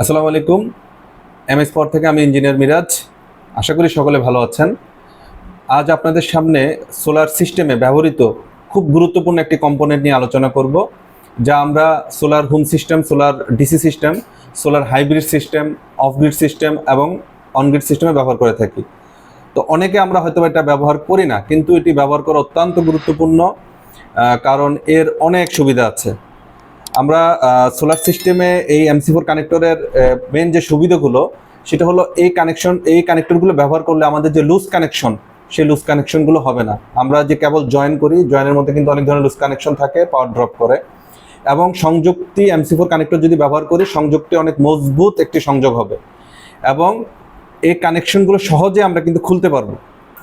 আসসালামু আলাইকুম। M S পর থেকে আমি ইঞ্জিনিয়ার মিরাজ। আশা করি সকলে ভালো আছেন। আজ আপনাদের সামনে সোলার সিস্টেমে ব্যবহৃত খুব গুরুত্বপূর্ণ একটি কম্পোনেন্ট নিয়ে আলোচনা করব, যা আমরা solar home system, solar DC system, solar hybrid system off grid system এবং অনগ্রিড সিস্টেমে ব্যবহার করে থাকি। তো অনেকে আমরা হয়তো এটা ব্যবহার করি না, কিন্তু এটি ব্যবহার করা অত্যন্ত গুরুত্বপূর্ণ কারণ এর অনেক সুবিধা আছে। আমরা সোলার সিস্টেমে এই এমসি ফোর কানেক্টরের মেন যে সুবিধাগুলো, সেটা হলো এই কানেকশন এই কানেক্টরগুলো ব্যবহার করলে আমাদের যে লুজ কানেকশন সেই লুজ কানেকশনগুলো হবে না। আমরা যে কেবল জয়েন করি জয়েনের মধ্যে কিন্তু অনেক ধরনের লুজ কানেকশন থাকে পাওয়ার ড্রপ করে। এবং সংযুক্তি এমসি ফোর কানেক্টর যদি ব্যবহার করি, সংযুক্তি অনেক মজবুত একটি সংযোগ হবে। এবং এই কানেকশনগুলো সহজে আমরা কিন্তু খুলতে পারব।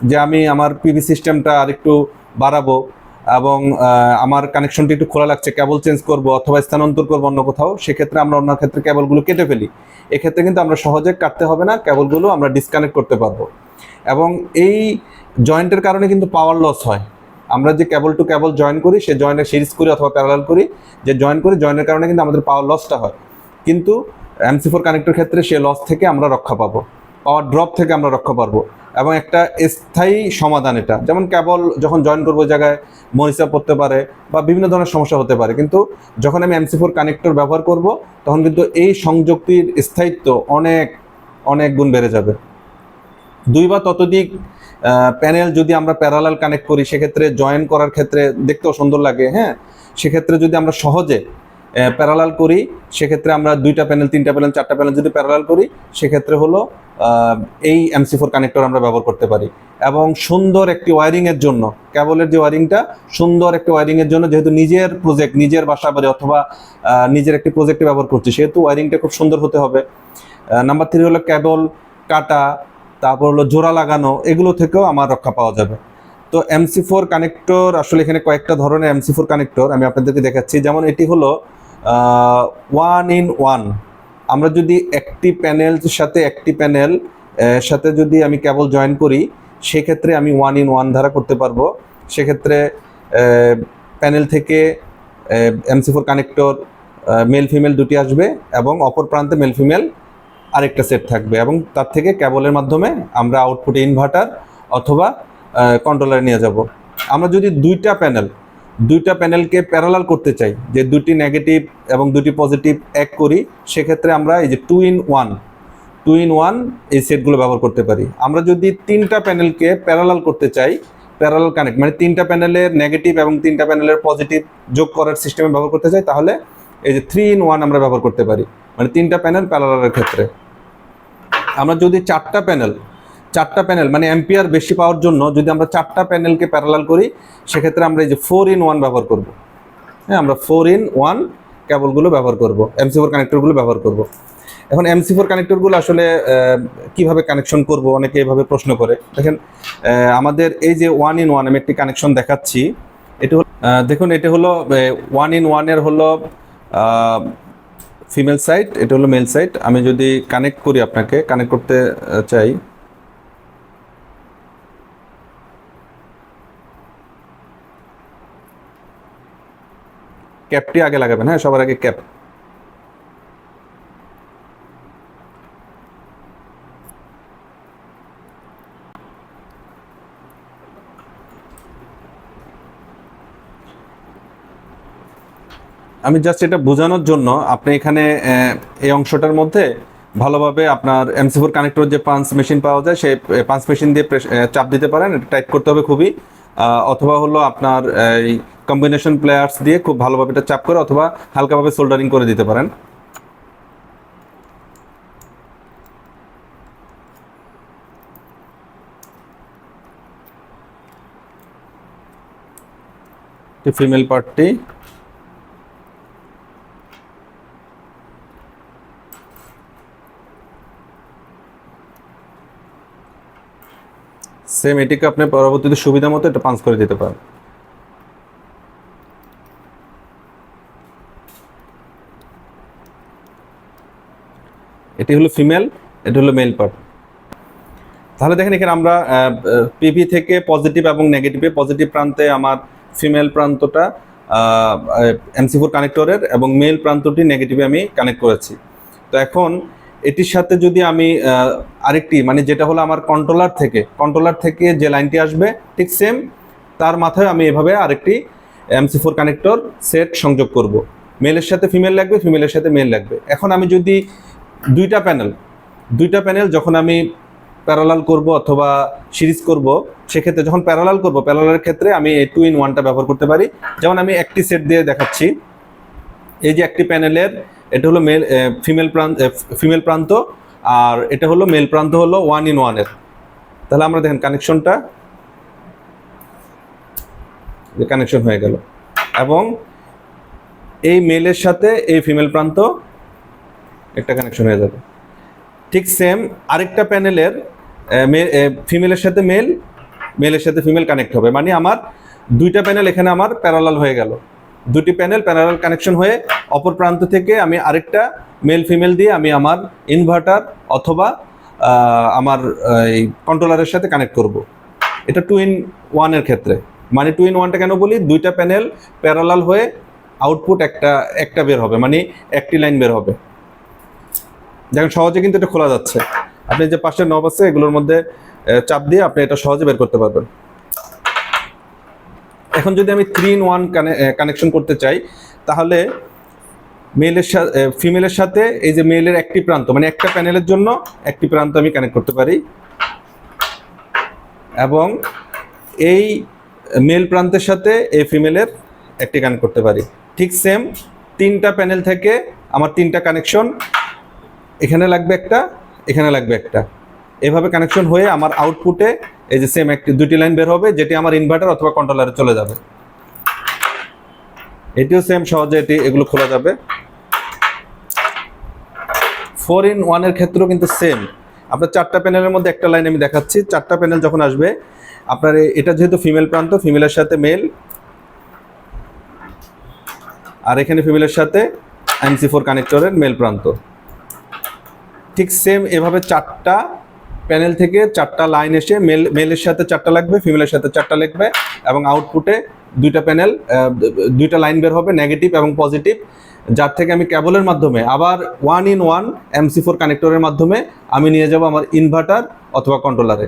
যে আমি আমার পিভি সিস্টেমটা আরেকটু বাড়াবো এবং আমার কানেকশনটি একটু খোলা লাগছে কেবল চেঞ্জ করব অথবা স্থানান্তর করব অন্য কোথাও, সেক্ষেত্রে আমরা অন্য ক্ষেত্রে কেবলগুলো কেটে ফেলি। এক্ষেত্রে কিন্তু আমরা সহজে কাটতে হবে না কেবলগুলো আমরা ডিসকানেক্ট করতে পারব। এবং এই জয়েন্টের কারণে কিন্তু পাওয়ার লস হয়। আমরা যে কেবল টু কেবল জয়েন করি, সে জয়েন্টের সিরিজ করি অথবা প্যারালাল করি, যে জয়েন করি জয়েনের কারণে কিন্তু আমাদের পাওয়ার লসটা হয়। কিন্তু এমসি ফোর কানেক্টর ক্ষেত্রে সে লস থেকে আমরা রক্ষা পাবো। পাওয়ার ড্রপ থেকে আমরা রক্ষা পাবো। এবং একটা স্থায়ী সমাধান এটা। যেমন কেবল যখন জয়েন করব জায়গায় মরিচা পড়তে পারে বা বিভিন্ন ধরনের সমস্যা হতে পারে। কিন্তু যখন আমি এমসি ফোর কানেক্টর ব্যবহার করব, তখন কিন্তু এই সংযুক্তির স্থায়িত্ব অনেক অনেক গুণ বেড়ে যাবে। দুই বা ততোধিক প্যানেল যদি আমরা প্যারালাল কানেক্ট করি, সেক্ষেত্রে জয়েন করার ক্ষেত্রে দেখতেও সুন্দর লাগে হ্যাঁ? সেক্ষেত্রে যদি আমরা সহজে প্যারালাল করি, সেক্ষেত্রে আমরা দুইটা প্যানেল তিনটা প্যানেল চারটা প্যানেল যদি প্যারালাল করি, সেক্ষেত্রে হলো এই এমসি ফোর কানেক্টর আমরা ব্যবহার করতে পারি। এবং সুন্দর একটি ওয়ারিংয়ের জন্য কেবলের যে ওয়ারিংটা সুন্দর একটি ওয়ারিংয়ের জন্য যেহেতু নিজের প্রজেক্ট নিজের বাসা বাড়ি অথবা নিজের একটি প্রজেক্টে ব্যবহার করছি, সেহেতু ওয়ারিংটা খুব সুন্দর হতে হবে। নাম্বার থ্রি হলো কেবল কাটা, তারপর হলো জোড়া লাগানো, এগুলো থেকেও আমার রক্ষা পাওয়া যাবে। তো এমসি ফোর কানেক্টর আসলে এখানে কয়েকটা ধরনের এমসি ফোর কানেক্টর আমি আপনাদেরকে দেখাচ্ছি। যেমন এটি হলো ওয়ান ইন ওয়ান আমরা যদি একটি প্যানেল সাথে একটি প্যানেল সাথে যদি আমি কেবল জয়েন করি, সেক্ষেত্রে আমি ওয়ান ইন ওয়ান ধারা করতে পারব। সেক্ষেত্রে প্যানেল থেকে MC four connector male female দুটি আসবে এবং অপর প্রান্তে মেল ফিমেল আরেকটা সেট থাকবে এবং তার থেকে কেবলের মাধ্যমে আমরা আউটপুটে ইনভার্টার অথবা কন্ট্রোলারে নিয়ে যাব। আমরা যদি দুইটা প্যানেল দুইটা প্যানেলকে প্যারালাল করতে চাই। যে দুটি নেগেটিভ এবং দুটি পজিটিভ এক করি, সেক্ষেত্রে আমরা এই যে two in one, two in one এই সেটগুলো ব্যবহার করতে পারি। আমরা যদি তিনটা প্যানেলকে প্যারালাল করতে চাই, প্যারালাল কানেক্ট মানে তিনটা প্যানেলের নেগেটিভ এবং তিনটা প্যানেলের পজিটিভ যোগ করার সিস্টেমে ব্যবহার করতে চাই, তাহলে এই যে থ্রি ইন ওয়ান আমরা ব্যবহার করতে পারি মানে তিনটা প্যানেল প্যারালালের ক্ষেত্রে। আমরা যদি চারটা প্যানেল চারটা প্যানেল মানে অ্যাম্পিয়ার বেশি পাওয়ার জন্য যদি আমরা চারটা প্যানেলকে প্যারালাল করি, সেক্ষেত্রে আমরা এই যে ফোর ইন ওয়ান ব্যবহার করব। হ্যাঁ আমরা ফোর ইন ওয়ান কেবলগুলো ব্যবহার করব এমসি ফোর কানেক্টরগুলো ব্যবহার করব। এখন এমসি ফোর কানেক্টরগুলো আসলে কীভাবে কানেকশন করব? অনেকে এভাবে প্রশ্ন করে। দেখেন আমাদের এই যে ওয়ান ইন ওয়ান আমি একটি কানেকশন দেখাচ্ছি, এটি হলো দেখুন, এটা হলো ওয়ান ইন ওয়ানের হলো ফিমেল সাইট এটা হলো মেল সাইট আমি যদি কানেক্ট করি আপনাকে কানেক্ট করতে চাই ক্যাপটি আগে লাগাবেন হ্যাঁ সবার আগে ক্যাপ। আমি জাস্ট এটা বোঝানোর জন্য আপনি এখানে এই অংশটার মধ্যে ভালোভাবে আপনার এমসি ফোর কানেক্টর যে পাঞ্চ মেশিন পাওয়া যায়, সেই পাঞ্চ মেশিন দিয়ে চাপ দিতে পারেন, এটা টাইট করতে হবে খুবই। অথবা হলো আপনার, এই কম্বিনেশন প্লেয়ার্স দিয়ে খুব ভালোভাবে এটা চাপ করে অথবা হালকাভাবে সোল্ডারিং করে দিতে পারেন। ফিমেল পার্টটি সেম এটিকে আপনি পরবর্তীতে সুবিধা মতো এটা পাঞ্চ করে দিতে পারেন। এটি হলো ফিমেল, এটি হলো মেল পার্ট। তাহলে দেখেন এখানে আমরা পিভি থেকে পজিটিভ এবং নেগেটিভে, পজিটিভ প্রান্তে আমার ফিমেল প্রান্তটা এমসি ফোর কানেক্টরের এবং মেল প্রান্তটি নেগেটিভে আমি কানেক্ট করেছি। তো এখন এটির সাথে যদি আমি আরেকটি মানে যেটা হলো আমার কন্ট্রোলার থেকে কন্ট্রোলার থেকে যে লাইনটি আসবে, ঠিক সেম, তার মাথায় আমি এভাবে আরেকটি এমসি ফোর কানেক্টর সেট সংযোগ করব। মেলের সাথে ফিমেল লাগবে, ফিমেলের সাথে মেল লাগবে। এখন আমি যদি দুইটা প্যানেল। দুইটা প্যানেল যখন আমি প্যারালাল করব অথবা সিরিজ করব, সেক্ষেত্রে যখন প্যারালাল করব প্যারালালের ক্ষেত্রে আমি এই টু ইন ওয়ানটা ব্যবহার করতে পারি। যেমন আমি একটি সেট দিয়ে দেখাচ্ছি। এই যে একটি প্যানেলের, এটা হলো মেল ফিমেল প্রান্ত ফিমেল প্রান্ত, আর এটা হলো মেল প্রান্ত হলো ওয়ান ইন ওয়ানের তাহলে আমরা দেখেন কানেকশনটা কানেকশন হয়ে গেল। এবং এই মেলের সাথে এই ফিমেল প্রান্ত একটা কানেকশন হয়ে যাবে। ঠিক সেম আরেকটা প্যানেলের ফিমেলের সাথে মেল মেলের সাথে ফিমেল কানেক্ট হবে। মানে আমার দুইটা প্যানেল এখানে আমার প্যারালাল হয়ে গেল। দুটি প্যানেল প্যারালাল কানেকশন হয়ে অপর প্রান্ত থেকে আমি আরেকটা মেল ফিমেল দিয়ে আমি আমার ইনভার্টার অথবা আমার এই কন্ট্রোলারের সাথে কানেক্ট করব। এটা টু ইন ওয়ানের ক্ষেত্রে। মানে টু ইন ওয়ানটা কেন বলি? দুইটা প্যানেল প্যারালাল হয়ে আউটপুট একটা একটা বের হবে। মানে একটি লাইন বের হবে। দেখেন সহজে কিন্তু এটা খোলা যাচ্ছে। আপনি যে পাশের নব আছে, এগুলোর মধ্যে চাপ দিয়ে আপনি এটা সহজে বের করতে পারবেন। এখন যদি আমি থ্রি ইন ওয়ান কানেকশন করতে চাই, তাহলে মেলের সাথে ফিমেলের সাথে এই যে মেলের একটি প্রান্ত মানে একটা প্যানেলের জন্য একটি প্রান্ত আমি কানেক্ট করতে পারি। এবং এই মেল প্রান্তের সাথে এই ফিমেলের একটি কানেক্ট করতে পারি। ঠিক সেম তিনটা প্যানেল থেকে আমার তিনটা কানেকশন এখানে লাগবে একটা, এখানে লাগবে একটা। এভাবে কানেকশন হয়ে আমার আউটপুটে এই যে সেম একটি, দুটি লাইন বের হবে, যেটি আমার ইনভার্টার অথবা কন্ট্রোলারে চলে যাবে। এটিও সেম সহজে এটি, এগুলো খোলা যাবে। ফোর ইন ওয়ানের ক্ষেত্রেও কিন্তু সেম আপনার চারটা প্যানেলের মধ্যে একটা লাইন আমি দেখাচ্ছি। চারটা প্যানেল যখন আসবে, আপনার এটা যেহেতু ফিমেল প্রান্ত ফিমেলের সাথে মেল আর এখানে ফিমেলের সাথে এমসি ফোর কানেক্টরের মেল প্রান্ত। ঠিক সেম এভাবে চারটা প্যানেল থেকে চারটা লাইন এসে মেল মেলের সাথে চারটা লাগবে ফিমেলের সাথে চারটা লাগবে এবং আউটপুটে দুইটা প্যানেল দুইটা লাইন বের হবে নেগেটিভ এবং পজিটিভ যার থেকে আমি কেবলের মাধ্যমে, আবার one in one MC four কানেক্টরের মাধ্যমে আমি নিয়ে যাব আমার ইনভার্টার অথবা কন্ট্রোলারে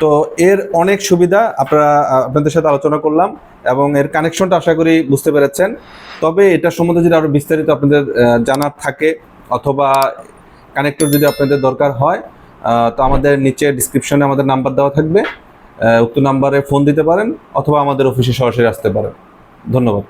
তো এর অনেক সুবিধা আপনারা আপনাদের সাথে আলোচনা করলাম এবং এর কানেকশনটা আশা করি বুঝতে পেরেছেন। তবে এটা সম্বন্ধে যদি আরও বিস্তারিত আপনাদের জানার থাকে অথবা কানেক্টর যদি আপনাদের দরকার হয় তো আমাদের নিচে ডিসক্রিপশনে আমাদের নাম্বার দেওয়া থাকবে। উক্ত নাম্বারে ফোন দিতে পারেন অথবা আমাদের অফিসে সরাসরি আসতে পারেন। ধন্যবাদ।